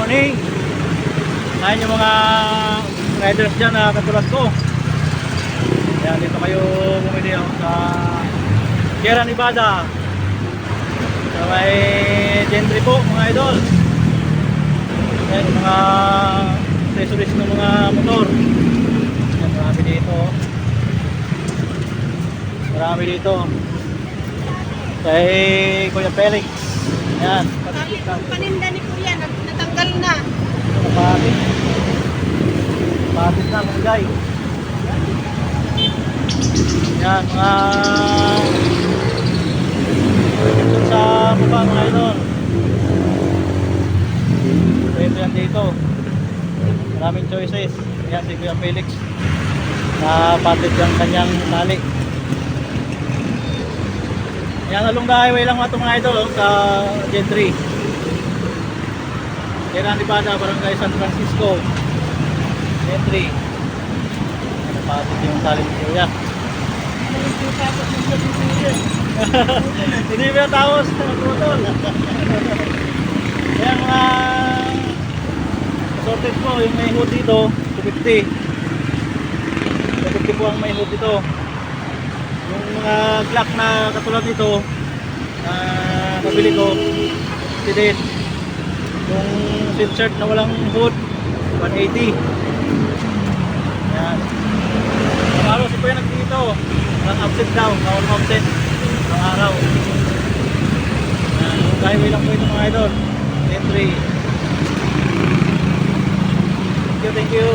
morning. Ayan yung mga riders dyan na katulad ko. Ayan, dito kayo bumili oh, sa Sierra Nevada. Sa may gentry po, mga idol. Ayan, yung mga accessories ng mga motor. Ayan, marami dito. Marami dito. Kay Kuya Felix. Ko, paninda ni Kuya, natanggal na. Kapatid. Kapatid na mga guy. Yan, mga Ito sa mukha mga idol. Pwede yan dito. Maraming choices. Yan si Kuya Felix. Napatid yung kanyang tali. Yan, along the highway lang mga mga idol sa Gen 3. Sierra Nevada, Barangay San Francisco. Entry. Napasok yung tali ni Kuya. Hindi ba tapos? Putol. Kaya mga sorted po, yung may hood dito, 250. 250 po ang may hood dito. Yung mga Glock na katulad nito, na nabili ko, 50 din. Yung silk shirt na walang hood, 180. Yan. Pamalo si Kuya nagdito. Walang absent daw, bawal absent. Ang araw. Yan. Highway lang po ito mga idol. Entry. Thank you, thank you.